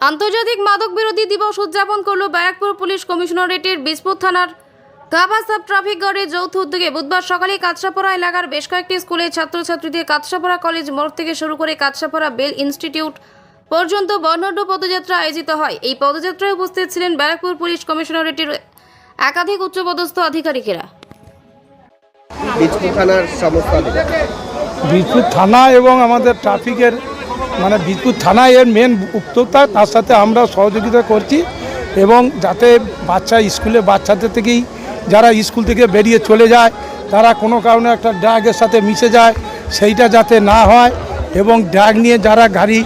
আন্তর্জাতিক মাদক বিরোধী দিবস উদযাপন করল ব্যারাকপুর পুলিশ কমিশনারেটের বিসপুর থানার গাভা সাব ট্রাফিক গার্ডের যৌথ উদ্যোগে বুধবার সকালে কাঁচরাপাড়া এলাকার বেশ কয়েকটি স্কুলের ছাত্রছাত্রীদের কাঁচরাপাড়া কলেজ মোড় থেকে শুরু করে কাঁচরাপাড়া বেল ইনস্টিটিউট পর্যন্ত বর্ণাঢ্য পদযাত্রা আয়োজিত হয় এই পদযাত্রায় উপস্থিত ছিলেন ব্যারাকপুর পুলিশ কমিশনারেটের একাধিক উচ্চপদস্থ আধিকারিকেরা বীজপুর থানার সমস্ত। থানা এবং আমাদের ট্রাফিকের মানে বিদ্যুৎ থানা এর মেন উদ্যোক্তা তার সাথে আমরা সহযোগিতা করছি এবং যাতে বাচ্চা স্কুলে বাচ্চাদের থেকেই যারা স্কুল থেকে বেরিয়ে চলে যায়, তারা কোনো কারণে একটা ড্রাগের সাথে মিশে যায়, সেইটা যাতে না হয় এবং ড্রাগ নিয়ে যারা গাড়ি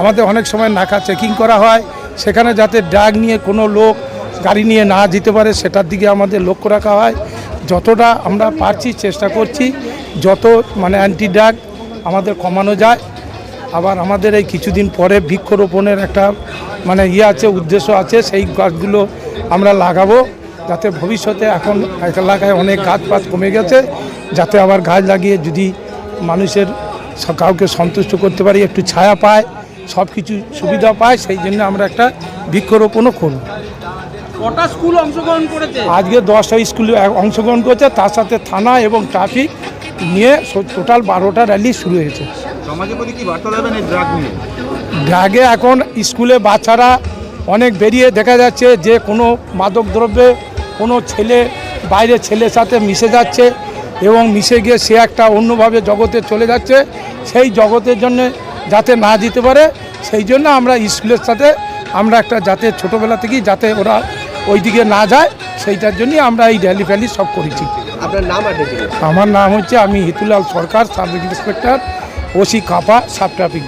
আমাদের অনেক সময় নাকা চেকিং করা হয়, সেখানে যাতে ড্রাগ নিয়ে কোনো লোক গাড়ি নিয়ে না যেতে পারে, সেটার দিকে আমাদের লক্ষ্য রাখা হয়। যতটা আমরা পারছি, চেষ্টা করছি, যত মানে অ্যান্টি ড্রাগ আমাদের কমানো যায়। আবার আমাদের এই কিছুদিন পরে বৃক্ষরোপণের একটা মানে ইয়ে আছে উদ্দেশ্য আছে সেই গাছগুলো আমরা লাগাবো যাতে ভবিষ্যতে এখন এলাকায় অনেক গাছ পাছ কমে গেছে যাতে আবার গাছ লাগিয়ে যদি মানুষের কাউকে সন্তুষ্ট করতে পারি একটু ছায়া পায় সব কিছু সুবিধা পায় সেই জন্য আমরা একটা বৃক্ষরোপণও করব। কটা স্কুল অংশগ্রহণ করেছে? আজকে দশটা স্কুলে অংশগ্রহণ করেছে তার সাথে থানা এবং ট্রাফিক নিয়ে টোটাল বারোটা র্যালি শুরু হয়েছে। সমাজের প্রতি কি বার্তা দেবেন এই ড্রাগ নিয়ে? ড্রাগে এখন স্কুলে বাচ্চারা অনেক বেরিয়ে দেখা যাচ্ছে যে কোনো মাদক দ্রব্যে কোনো ছেলে বাইরে ছেলের সাথে মিশে যাচ্ছে এবং মিশে গিয়ে সে একটা অন্যভাবে জগতে চলে যাচ্ছে। সেই জগতের জন্য যাতে না দিতে পারে সেই জন্য আমরা স্কুলের সাথে আমরা একটা যাতে ছোটোবেলা থেকেই যাতে ওরা ওই দিকে না যায় সেইটার জন্যই আমরা এই র্যালি ফ্যালি সব করেছি। আপনার নাম আমার নাম হচ্ছে আমি Hitulal Sarkar sub inspector. OC কাপা সাব ট্রাফিক